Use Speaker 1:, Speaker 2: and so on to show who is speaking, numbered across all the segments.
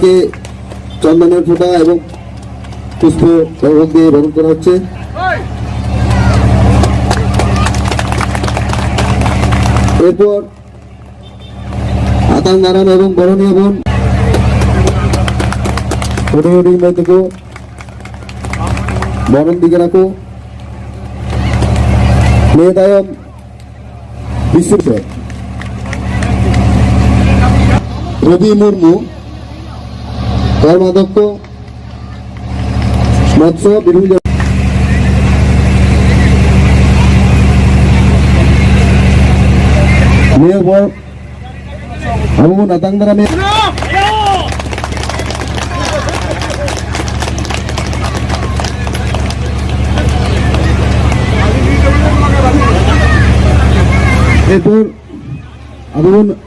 Speaker 1: তাকে চন্দনের ফোঁটা এবং পুষ্প বরণ দিয়ে বরণ করা হচ্ছে। এরপর আতান নারায়ণ এবং বরণীয় বোন দেখো বরণ দিকে রাখো। মেয়েদায়ম বিশ্বসর রবি মুর্মু কর্মাধ্যক্ষ মৎস্য বিভিন্ন মেয়র বর আবু নাতাংদারা মেয়ে এরপর আবু নাতাংদারা
Speaker 2: chano pholo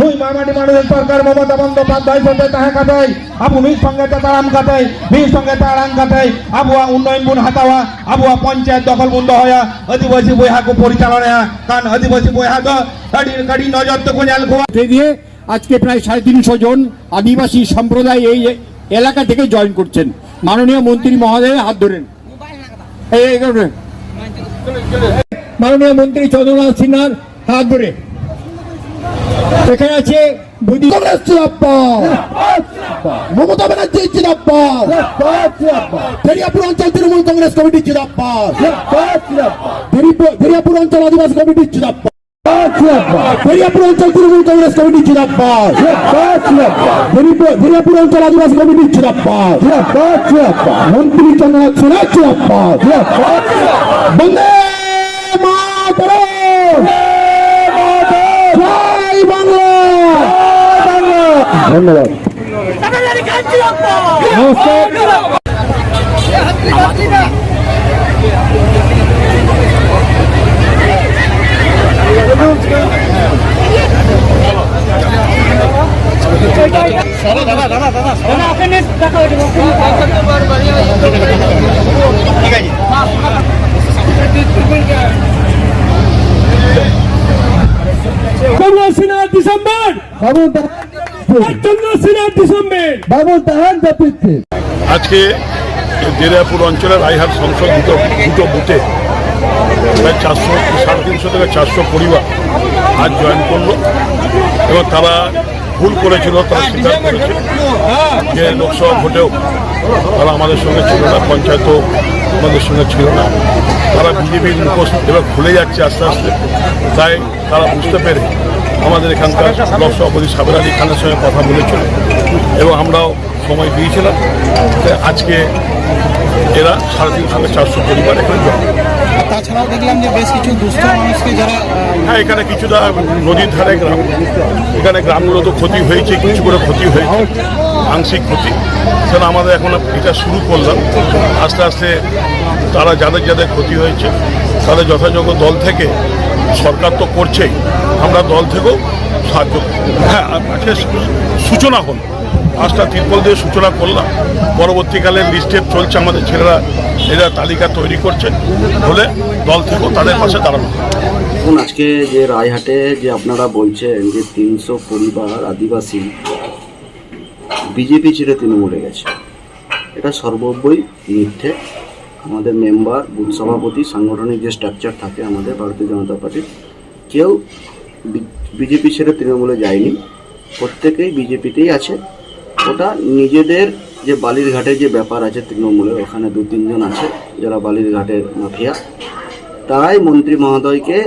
Speaker 2: দুই মামাটি মানুষের সরকার মমতা বন্দ্যোপাধ্যায় সাথে তাহে কাটাই আবু মির সঙ্গে তাড়াম কাটাই মির সঙ্গে তাড়াম কাটাই আবুয়া উন্নয়ন বুন হাতাওয়া আবুয়া পঞ্চায়েত দখল বন্ধ হয়া আদিবাসী বৈহাকু পরিচালনা কারণ আদিবাসী বৈহাক কাড়ি কাড়ি নজর তো গোয়া
Speaker 3: দিয়ে আজকে প্রায় সাড়ে তিনশো জন আদিবাসী সম্প্রদায় এই এলাকা থেকে জয়েন করছেন মাননীয় মন্ত্রী মহোদয়ের হাত ধরেন। মাননীয় মন্ত্রী চন্দ্রনাথ সিনহার হাত ধরে এখানে আছে বুদ্ধি
Speaker 1: কংগ্রেস জিন্দাবাদ। মমতা ব্যানার্জি জিন্দাবাদ। ফেরিয়াপুর অঞ্চল তৃণমূল কংগ্রেস কমিটি ফেরি- ফেরিয়াপুর অঞ্চল আদিবাসী কমিটি জিন্দাবাদ। ফেরিয়াপুর অঞ্চল তৃণমূল কংগ্রেস কমিটি ফেরি- ফেরিয়াপুর অঞ্চল আদিবাসী কমিটি জিন্দাবাদ। মন্ত্রী চন্দ্রনাথ সিনহা জিন্দাবাদ। বন্দে মাতরম জয় বাংলা ধন্যবাদ।
Speaker 3: ডিসেম্বর।
Speaker 4: আজকে দেরিয়াপুর অঞ্চলের রায়হাট সংসদ দুটো দুটো বুথে প্রায় চারশো সাড়ে তিনশো থেকে চারশো পরিবার আজ জয়েন করল। এবং তারা ভুল করেছিল তারা স্বীকার করেছে যে লোকসভা ভোটেও তারা আমাদের সঙ্গে ছিল না পঞ্চায়েতও আমাদের সঙ্গে ছিল না। তারা বিজেপির মুখোশ এবার খুলে যাচ্ছে আস্তে আস্তে। তাই তারা বুঝতে পেরে আমাদের এখানকার ব্লক সভাপতি সাবের আলী খানের সঙ্গে কথা বলেছিল এবং আমরাও সময় দিয়েছিলাম আজকে এরা সাড়ে তিনশো চারশো পরিবার এখানে জন্ম
Speaker 5: তাছাড়াও দেখলাম যে বেশ কিছু দুস্থ মানুষকে যারা
Speaker 4: হ্যাঁ এখানে কিছুটা নদীর ধারে গ্রাম। এখানে গ্রামগুলো তো ক্ষতি হয়েছে কিছু করে ক্ষতি হয়েছে আংশিক ক্ষতি। সেটা আমাদের এখন এটা শুরু করলাম। আস্তে আস্তে তারা যাদের যাদের ক্ষতি হয়েছে তাদের যথাযোগ্য দল থেকে সরকার তো করছেই। আমরা দল থেকেও সাহায্য হ্যাঁ আজকে সূচনা হলো। পাঁচটা তিরপল দিয়ে সূচনা করলাম। পরবর্তীকালে লিস্টের চলছে আমাদের ছেলেরা, এরা তালিকা তৈরি করছে। হলে দল থেকেও তাদের পাশে দাঁড়ানো।
Speaker 6: দেখুন, আজকে যে রায়হাটে যে আপনারা বলছেন যে তিনশো পরিবার আদিবাসী বিজেপি ছেড়ে তৃণমূলে গেছে, এটা সর্বব্যই মিথ্যে। আমাদের মেম্বার, বুথ সভাপতি, সাংগঠনিক যে স্ট্রাকচার থাকে আমাদের ভারতীয় জনতা পার্টির, কেউ বিজেপি ছেড়ে তৃণমূলে যায়নি। প্রত্যেকেই বিজেপিতেই আছে। ওটা নিজেদের যে বালির ঘাটে যে ব্যাপার আছে তৃণমূলের, ওখানে দু তিনজন আছে, যারা বালির ঘাটের মাফিয়া, তারাই মন্ত্রী মহোদয়কে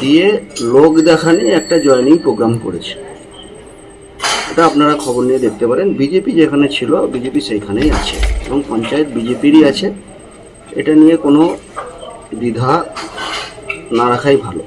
Speaker 6: দিয়ে লোক দেখানি একটা জয়নিং প্রোগ্রাম করেছে। এটা আপনারা খবর নিয়ে দেখতে পারেন। বিজেপি যেখানে ছিল, বিজেপি সেইখানেই আছে এবং পঞ্চায়েত বিজেপিরই আছে। এটা নিয়ে কোনো দ্বিধা না রাখাই ভালো।